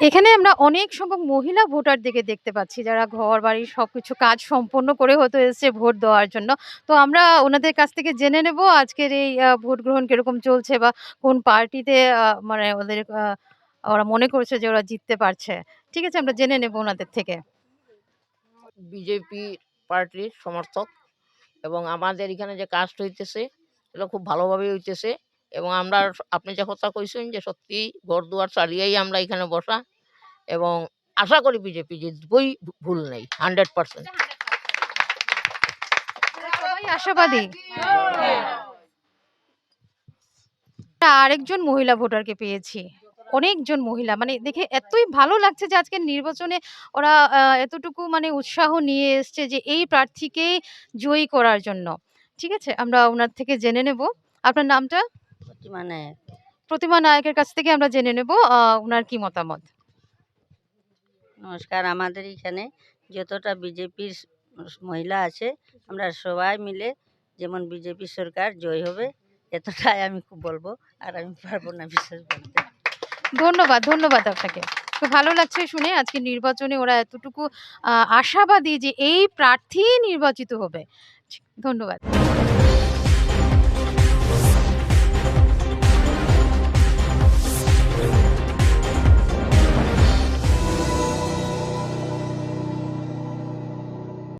এখানে আমরা অনেক সংখ্যক মহিলা ভোটার দিকে দেখতে পাচ্ছি, যারা ঘর, বাড়ি সবকিছু কাজ সম্পন্ন করে হতে এসেছে ভোট দেওয়ার জন্য। তো আমরা ওনাদের কাছ থেকে জেনে নেব আজকের এই ভোট গ্রহণ কীরকম চলছে বা কোন পার্টিতে মানে ওদের ওরা মনে করছে যে ওরা জিততে পারছে। ঠিক আছে, আমরা জেনে নেব ওনাদের থেকে। বিজেপি পার্টির সমর্থক এবং আমাদের এখানে যে কাজটা হইতেছে, এটা খুব ভালোভাবে হইতেছে। এবং আমরা আপনি যে কথা কইছেন যে সত্যি ঘর দুয়ার চালিয়েই আমরা এখানে বসা এবং আশা করি বিজেপি জিতবই ভুল নেই হান্ড্রেড পার্সেন্ট আশাবাদী। আরেকজন মহিলা ভোটারকে পেয়েছি, অনেকজন মহিলা। মানে দেখে এতই ভালো লাগছে যে আজকের নির্বাচনে ওরা এতটুকু মানে উৎসাহ নিয়ে এসছে যে এই প্রার্থীকে জয়ী করার জন্য। ঠিক আছে, আমরা ওনার থেকে জেনে নেব। আপনার নামটা? মানে প্রতিমা নায়কের কাছ থেকে আমরা জেনে নেব ওনার কি মতামত? নমস্কার আমাদের এখানে যতটা বিজেপির মহিলা আছে আমরা সবাই মিলে যেমন বিজেপি সরকার জয় হবে এতটাই আমি খুব বলব আর আমি পারব না বিশ্বাস বলতে ধন্যবাদ ধন্যবাদ আপনাকে। খুব ভালো লাগছে শুনে আজকে নির্বাচনে ওরা এতটুকু আশাবাদী যে এই প্রার্থী নির্বাচিত হবে। ধন্যবাদ।